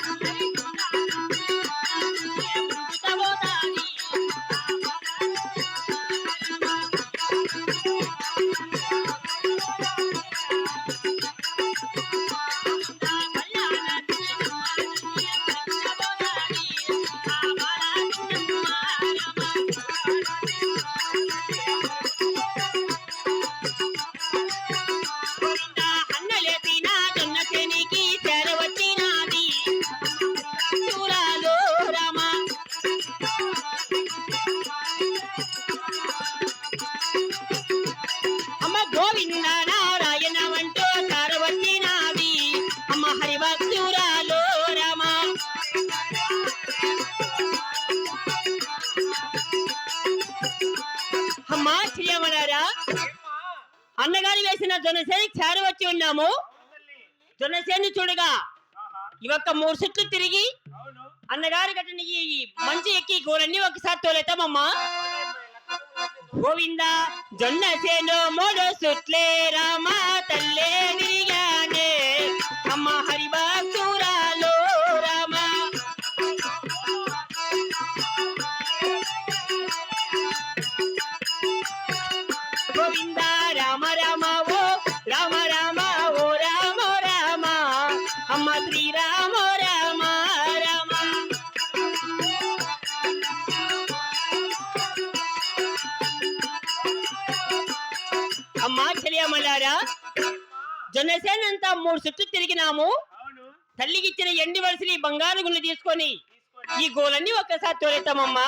come. వేసిన జొన్నసేని చేరి వచ్చి ఉన్నాము. జొన్నసేని చూడగా ఒక్క మూడు సుట్లు తిరిగి. అన్నగారి గట్టిన ఈ మంచి ఎక్కి గోలన్నీ ఒకసారి తోలేతామమ్మా గోవింద జొన్న సేను మూడు సుట్లే రామా జొన్నసేనంతా మూడు చుట్టూ తిరిగినాము అవును. తల్లికిచ్చిన ఎండి వలసలు ఈ బంగారు గుళ్ళు తీసుకొని. ఈ గోలన్నీ ఒక్కసారి తోలేతామమ్మా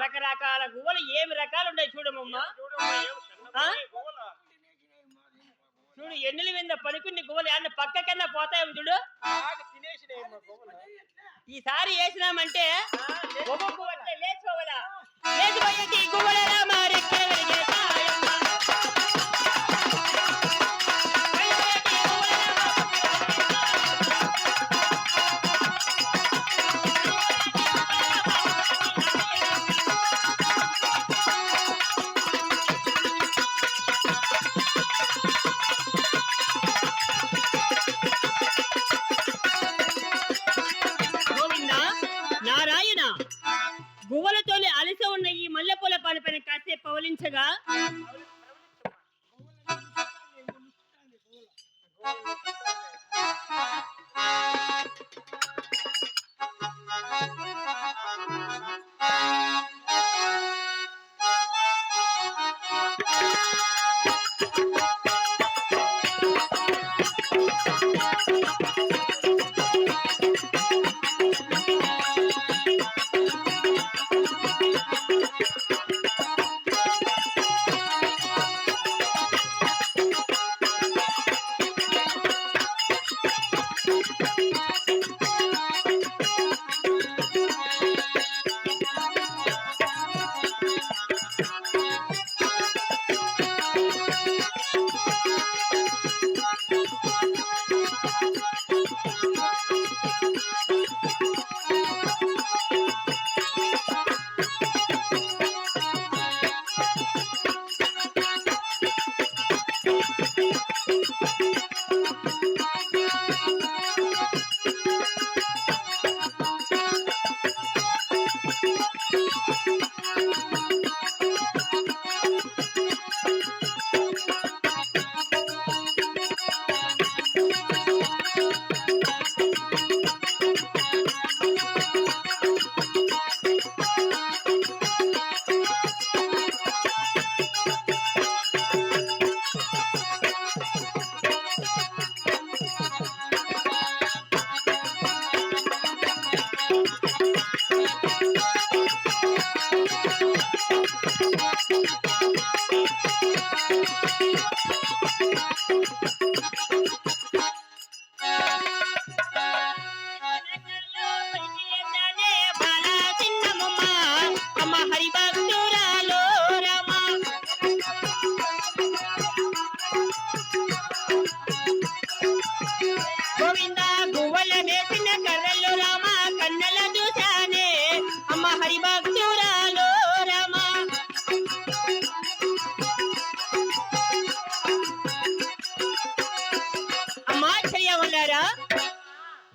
రకరకాల గువ్వలు ఏమి రకాలు ఉన్నాయి చూడమ్మా చూడమ్మా, ఏం చిన్న ఆ? గోవే గోవులా? చూడు ఎన్నుల మీద పడుకుని గువ్వలు అన్న పక్కకన్నా పోతాయేమో చూడు బాగా తినేసినాయమ్మా గోవులు. ఈసారి వేసినామంటే ఆ, లే- ఒక్కొక్క గువ్వ అట్లే లేచిపోవాలా లేచిపోయేటి గువ్వలరా చేస్తే పవలించగా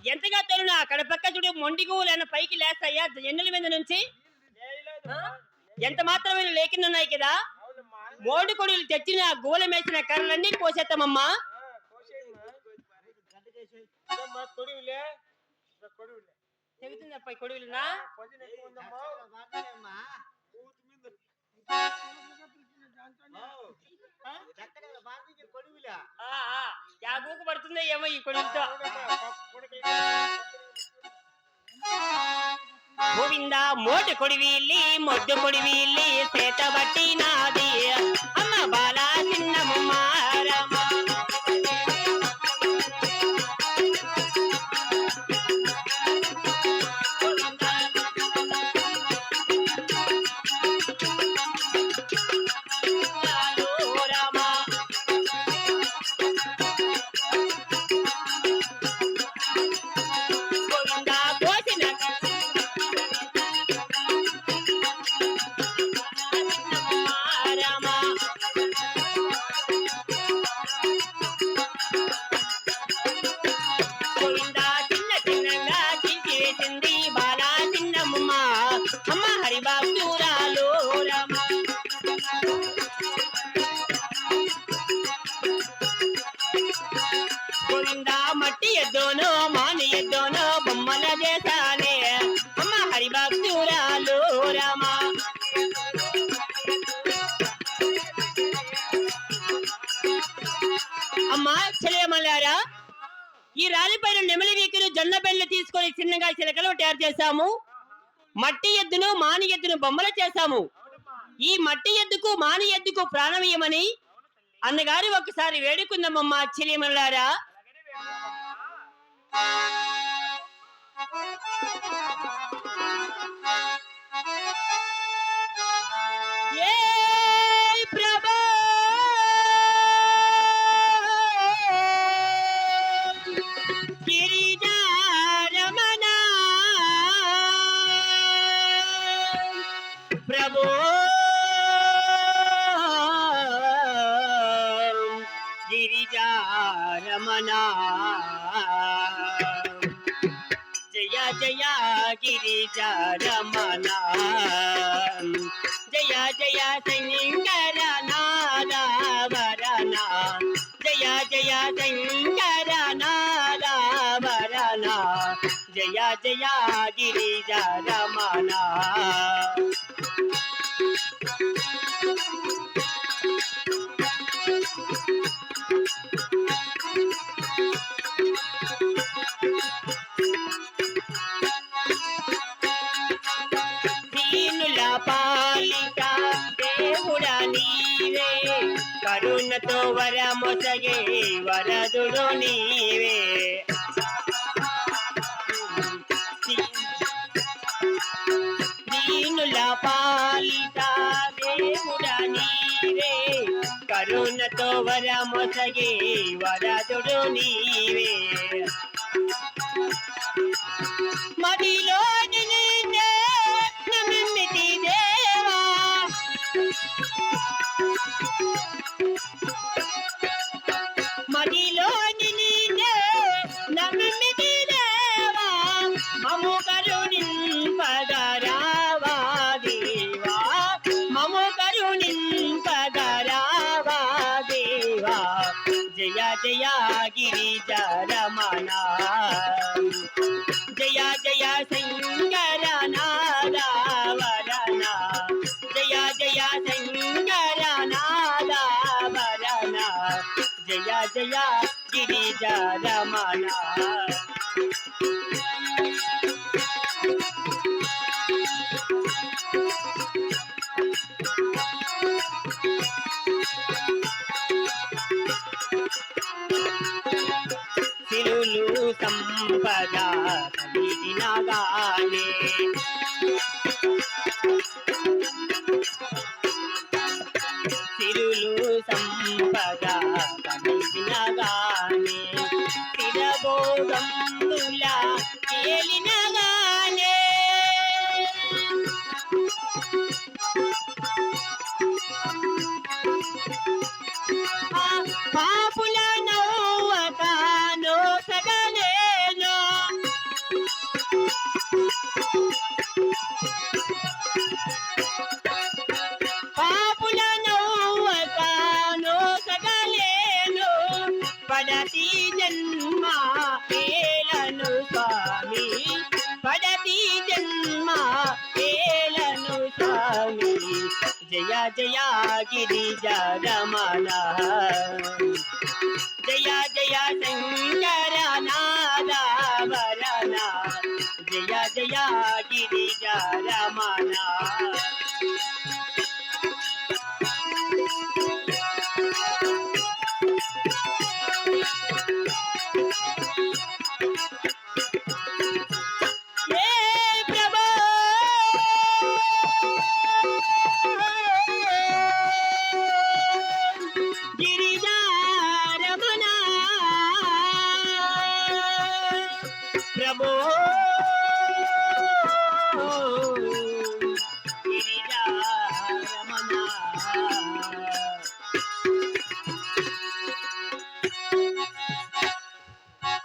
ఎంతగా తోలినా పక్క చూడు మొండి గువ్వలన్న పైకి లేస్తాయా? ఎన్నుల మీద నుంచి? ఎంత మాత్రమే లేకుండా కదా? మోడి కొడులు తెచ్చిన గోల మేసిన కర్రలన్నీ కోసేస్తామమ్మా. ఆ, కోసేయమ్మా. ఇదమ్మా, కొడివిలే. యా గూకు పడుతుందో ఏమో ఈ కొడుకుతో. గోవింద మోటు కొడివీల్లి మొద్దు కొడివీల్లి చేత బట్టి నాది. జొన్న బెల్లు తీసుకొని చిన్నగా చిలకలు తయారు చేశాము. మట్టి ఎద్దును మాని ఎద్దును బొమ్మలు చేశాము. ఈ మట్టి ఎద్దుకు మాని ఎద్దుకు ప్రాణమీయమని అన్నగారు ఒకసారి వేడుకుందామమ్మా చిలిమల్లారా. Thank you. ప్రభో గిరిజారమణ జయ జయ గిరిజారమణ జయ జయ శంకర నాదవరణ జయ జయ శంకర నాదవరణ జయ జయ గిరిజారమణ కరుణతో వరమొసగే వరదుడు నీవే. దీనుల పాలిత దేవుడా నీవే. కరుణతో వరమొసగే వరదుడు నీవే. జయ జయ గిరిజరమణ జయ జయ శంకర నాదవరణ. జయ జయ శంకర నాదవరణ. జయ జయ గిరిజరమణ సిరులు జయా గిరిజా రమణ జయా జయా శంకర నాదవరణ జయా జయా గిరిజా రమణ